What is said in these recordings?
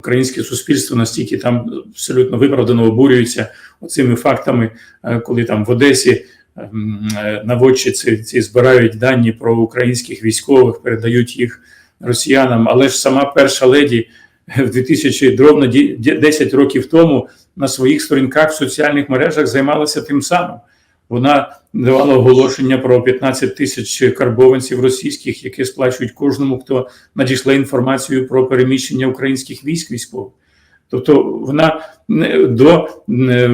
Українське суспільство настільки там абсолютно виправдано обурюється оцими фактами, е, коли там в Одесі ем, е, наводчиці ці збирають дані про українських військових, передають їх росіянам. Але ж сама перша леді в 2000, дровно ді- ді- 10 років тому на своїх сторінках в соціальних мережах займалася тим самим. Вона давала оголошення про 15 тисяч карбованців російських, які сплачують кожному, хто надійшла інформацію про переміщення українських військ військових. Тобто вона не- до е,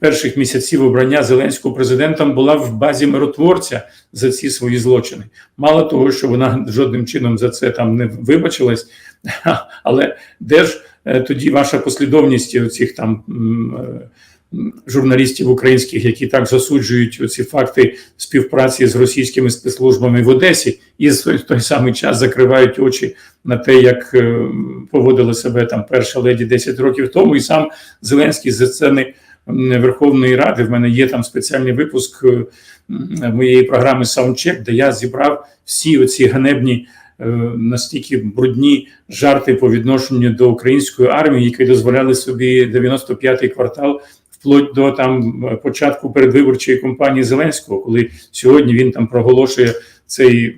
перших місяців обрання Зеленського президентом була в базі миротворця за ці свої злочини. Мало того, що вона жодним чином за це там не вибачилась, але де ж е, тоді ваша послідовність цих там е, журналістів українських, які так засуджують ці факти співпраці з російськими спецслужбами в Одесі, і в той- самий час закривають очі на те, як е, поводила себе там перша леді 10 років тому, і сам Зеленський з сцени Верховної Ради. В мене є там спеціальний випуск е, моєї програми Soundcheck, де я зібрав всі оці ганебні. е, Настільки брудні жарти по відношенню до української армії, які дозволяли собі 95-й квартал вплоть до там початку передвиборчої кампанії Зеленського, коли сьогодні він там проголошує цей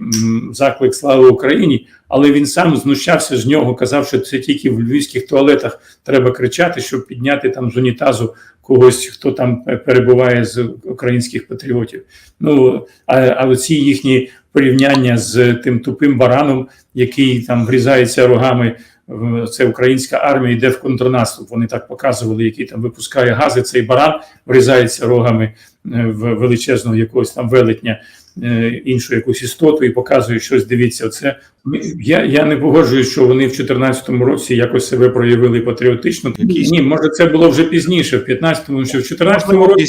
заклик слави Україні, але він сам знущався з нього, казав, що це тільки в львівських туалетах треба кричати, щоб підняти там з унітазу когось, хто там перебуває з українських патріотів. Ну а, а оці їхні порівняння з тим тупим бараном, який там врізається рогами. Це українська армія йде в контрнаступ. Вони так показували, який там випускає гази. Цей баран врізається рогами е, в величезного якогось там велетня, е, іншу якусь істоту і показує щось. Дивіться, ми- я, я не погоджуюсь, що вони в 2014 році якось себе проявили патріотично. Якісь- Ні, може, це було вже пізніше, в 15-му, чи в 2014 Можливо, році.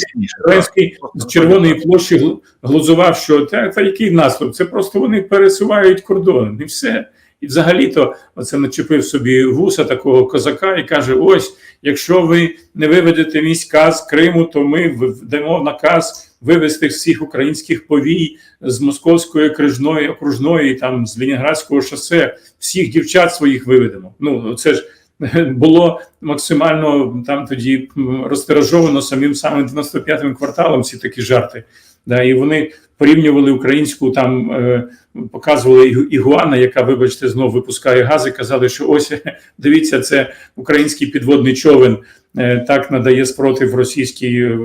Зеленський з червоної площі гл- глузував, що та, та який наступ? Це просто вони пересувають кордон, і все. І взагалі-то оце начепив собі вуса такого козака і каже: ось, якщо ви не виведете війська з Криму, то ми дамо наказ вивести всіх українських повій з московської крижної окружної, там з Ленінградського шосе, всіх дівчат своїх виведемо. Ну це ж було максимально там тоді розтиражовано самим самим 95-м кварталом ці такі жарти. Да, і вони порівнювали українську там, е, показували Ігу- ігуана, яка, вибачте, знов випускає гази. Казали, що ось дивіться, це український підводний човен. е, Так надає спротив російській е,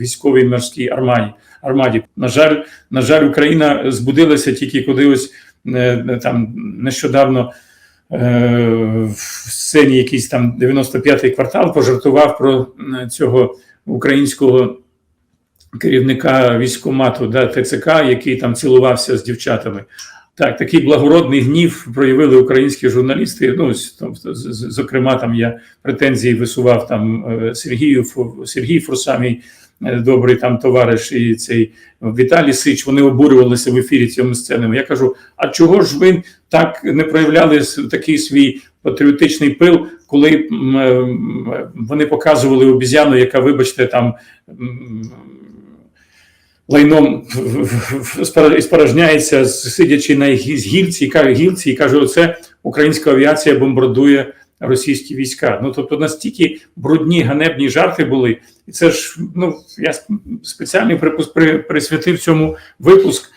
військовій морській армаді. армаді. На жаль, на жаль, Україна збудилася тільки коли ось е, там нещодавно е, в сцені якийсь там 95-й квартал пожартував про е, цього українського керівника військкомату да, ТЦК, який там цілувався з дівчатами. Так, такий благородний гнів проявили українські журналісти. Ну, там, зокрема, там я претензії висував там е, Сергію Сергій Фурса, мій е, добрий там товариш, і цей Віталій Сич. Вони обурювалися в ефірі цими сценами. Я кажу: а чого ж ви так не проявляли такий свій патріотичний пил, коли е, вони показували обізяну, яка, вибачте, там. Лайном спорожняється, сидячи на гі- гілці, і каже- оце українська авіація бомбардує російські війська. Ну тобто настільки брудні ганебні жарти були, і це ж ну я сп- спеціально присвятив цьому випуск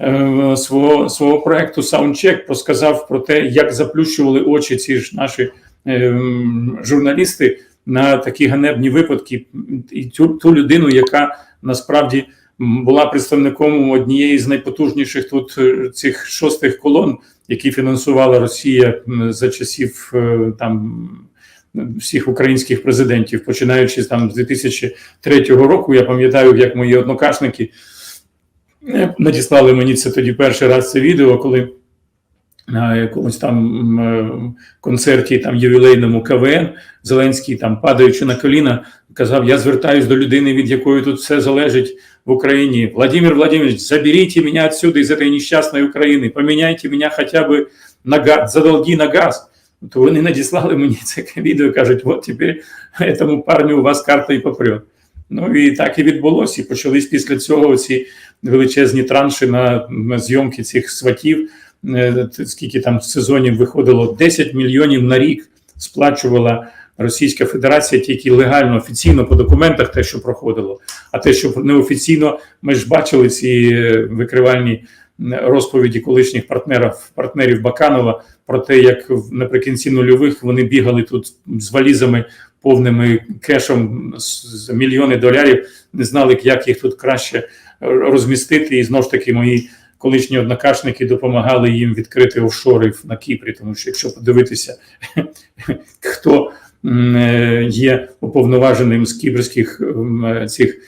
е, свого свого проекту Soundcheck, розказав про те, як заплющували очі ці ж наші е, журналісти на такі ганебні випадки, і цю ту людину, яка насправді була представником однієї з найпотужніших тут е, цих шостих колон, які фінансувала Росія за часів е, там. Всіх українських президентів, починаючи там з 2003 року, я пам'ятаю, як мої однокашники е, надіслали мені це тоді перший раз це відео, коли на якомусь там е, концерті там ювілейному КВН Зеленський, там падаючи на коліна, казав: Я звертаюсь до людини, від якої тут все залежить в Україні. Владимир Владимирович, заберите меня отсюда из этой нещасної України, поміняйте мене хоча б на газ, за долги на газ. То вони надіслали мені це відео кажуть, от тепер цьому парню у вас карта і попрет. Ну і так і відбулося. І почались після цього ці величезні транші на, на зйомки цих сватів. Е, Скільки там сезонів виходило? 10 мільйонів на рік сплачувала Російська Федерація тільки легально, офіційно по документах, те, що проходило. А те, що неофіційно, ми ж бачили ці е, викривальні розповіді колишніх партнерів партнерів Баканова про те, як наприкінці нульових вони бігали тут з валізами повними кешом з мільйони долярів, не знали, як їх тут краще розмістити. І знову ж таки, мої колишні однокашники допомагали їм відкрити офшори на Кіпрі, тому що якщо подивитися, хто е, є уповноваженим з кіпрських е, цих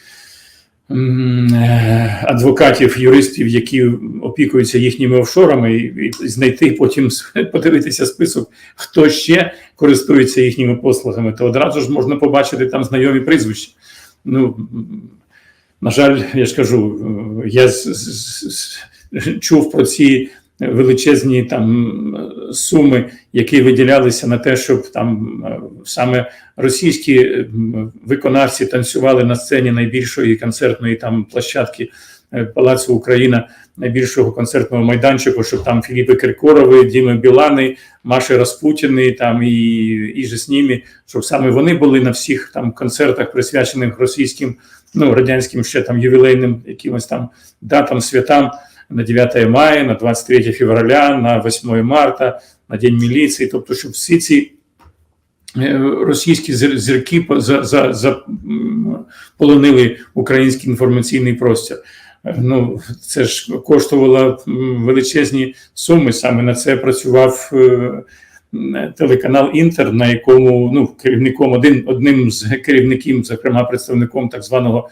е, адвокатів, юристів, які опікуються їхніми офшорами, і, знайти потім подивитися список, хто ще користується їхніми послугами, то одразу ж можна побачити там знайомі прізвища. Ну, на жаль, я ж кажу, я з- з- з- чув про ці величезні там суми, які виділялися на те, щоб там е, саме російські е, виконавці танцювали на сцені найбільшої концертної там площадки е, Палацу Україна, найбільшого концертного майданчику, щоб там Філіпи Киркорови, Діми Білани, Маші Распутіни там і, і же з ними, щоб саме вони були на всіх там концертах, присвячених російським, ну радянським ще там ювілейним якимось там датам, святам на 9 мая, на 23 февраля, на 8 марта, на День міліції, тобто, щоб всі ці е, російські зірки по- за, за, за, м, полонили український інформаційний простір. Е, Ну, це ж коштувало величезні суми. Саме на це працював е, телеканал Інтер, на якому ну, керівником один одним з керівників, зокрема представником так званого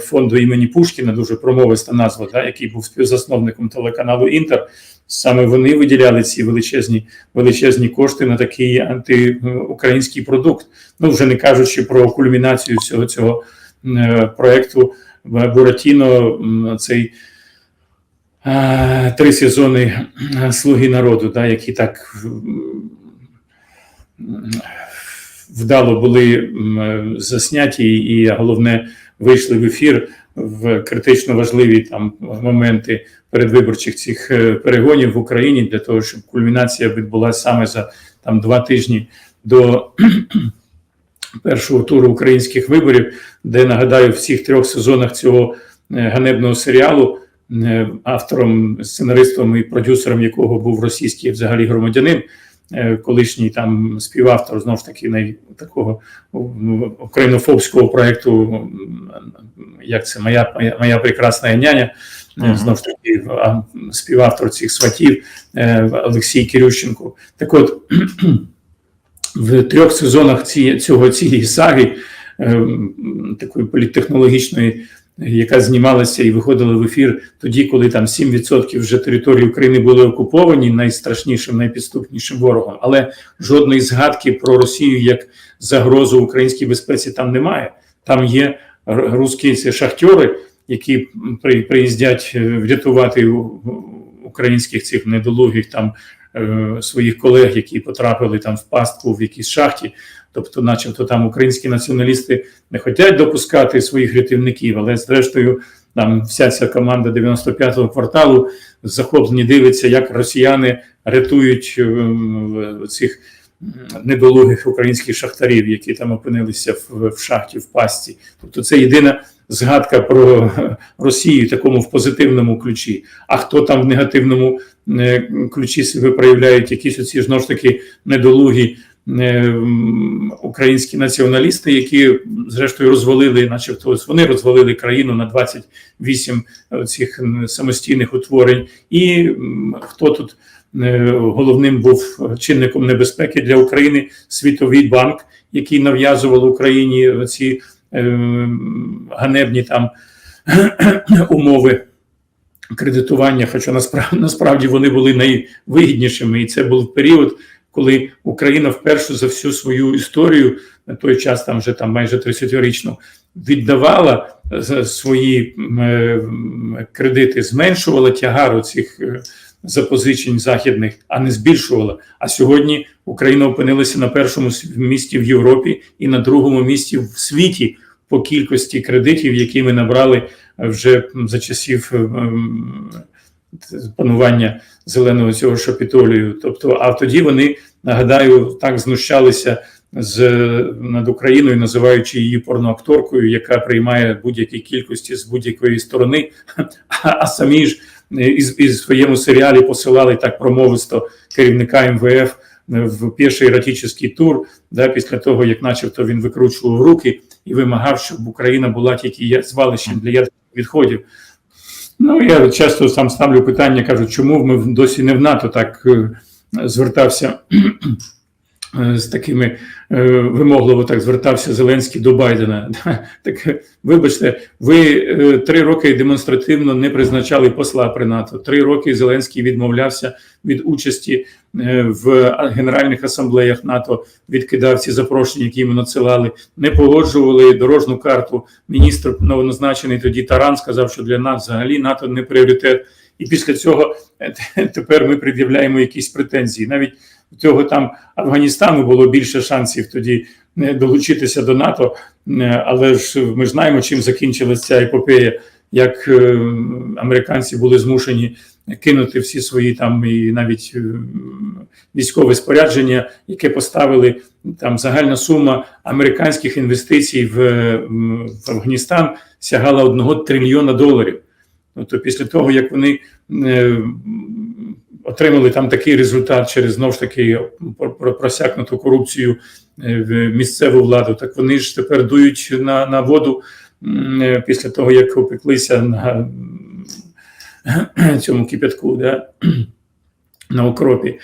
фонду імені Пушкіна, дуже промовиста назва, да, який був співзасновником телеканалу Інтер. Саме вони виділяли ці величезні величезні кошти на такий антиукраїнський продукт. Ну вже не кажучи про кульмінацію всього цього е, проекту Буратіно, цей е, три сезони е, Слуги народу, да, які так вдало були засняті, і головне вийшли в ефір в критично важливі там моменти передвиборчих цих е, перегонів в Україні для того, щоб кульмінація відбулася саме за там два тижні до першого туру українських виборів, де нагадаю, в всіх трьох сезонах цього е, ганебного серіалу е, автором, сценаристом і продюсером якого був російський взагалі громадянин, е, колишній там співавтор знову ж таки най, такого ну, українофобського проекту, як це моя, моя, моя прекрасна няня. Мгм. Знову ж таки, співавтор цих сватів е, Олексій Кирющенко. Так от в трьох сезонах ці, цього цієї саги, е, такої політтехнологічної, яка знімалася і виходила в ефір тоді, коли там 7% вже території України були окуповані найстрашнішим, найпідступнішим ворогом, але жодної згадки про Росію як загрозу українській безпеці там немає. Там є русські шахтери, які при, приїздять е, врятувати українських цих недолугих там е, своїх колег, які потрапили там в пастку в якійсь шахті. Тобто, начебто, там українські націоналісти не хочуть допускати своїх рятівників, але зрештою, там вся ця команда 95-го кварталу захоплені дивиться, як росіяни рятують е, цих недолугих українських шахтарів, які там опинилися в, в шахті, в пастці. Тобто, це єдина згадка про Росію, такому в позитивному ключі. А хто там в негативному е, ключі себе проявляють, якісь оці ж ж таки недолугі е, українські націоналісти, які зрештою розвалили, начебто, вони розвалили країну на 28 цих самостійних утворень. І хто тут е, головним був чинником небезпеки для України Світовий банк, який нав'язував Україні ці е, ганебні там умови кредитування, хоча насправді, насправді вони були найвигіднішими, і це був період, коли Україна вперше за всю свою історію на той час, там вже там майже 30-річну, віддавала свої м, е, кредити, зменшувала тягару цих е, запозичень західних, а не збільшувала. А сьогодні Україна опинилася на першому місці в Європі і на другому місці в світі по кількості кредитів, які ми набрали вже за часів ем, панування зеленого цього шапітолію. Тобто, а тоді вони нагадаю, так знущалися з над Україною, називаючи її порноакторкою, яка приймає будь-які кількості з будь-якої сторони, а самі ж із, із своєму серіалі посилали так промовисто керівника МВФ в перший еротичний тур, да, після того, як начебто він викручував руки і вимагав, щоб Україна була тільки звалищем для ядерних відходів. Ну, я часто сам ставлю питання, кажу, чому ми досі не в НАТО так е, звертався з такими е, вимогливо так звертався Зеленський до Байдена. Так, е, вибачте, ви е, три роки демонстративно не призначали посла при НАТО. Три роки Зеленський відмовлявся від участі е, в генеральних асамблеях НАТО, відкидав ці запрошення, які йому надсилали, не погоджували дорожну карту. Міністр новоназначений тоді Таран сказав, що для нас взагалі НАТО не пріоритет. І після цього е, тепер ми пред'являємо якісь претензії. Навіть цього там Афганістану було більше шансів тоді е, долучитися до НАТО, Е, але ж ми знаємо, чим закінчилася ця епопея, як е, американці були змушені кинути всі свої там і навіть військове спорядження, яке поставили там загальна сума американських інвестицій в, в Афганістан сягала одного трильйона доларів. Тобто, після того, як вони отримали там такий результат через знов ж таки про- про- просякнуту корупцію е, в місцеву владу, так вони ж тепер дують на, на воду е, після того, як опеклися на цьому кипятку, да? на окропі.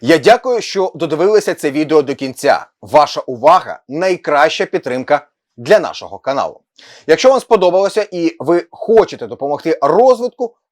Я дякую, що додивилися це відео до кінця. Ваша увага найкраща підтримка для нашого каналу. Якщо вам сподобалося і ви хочете допомогти розвитку,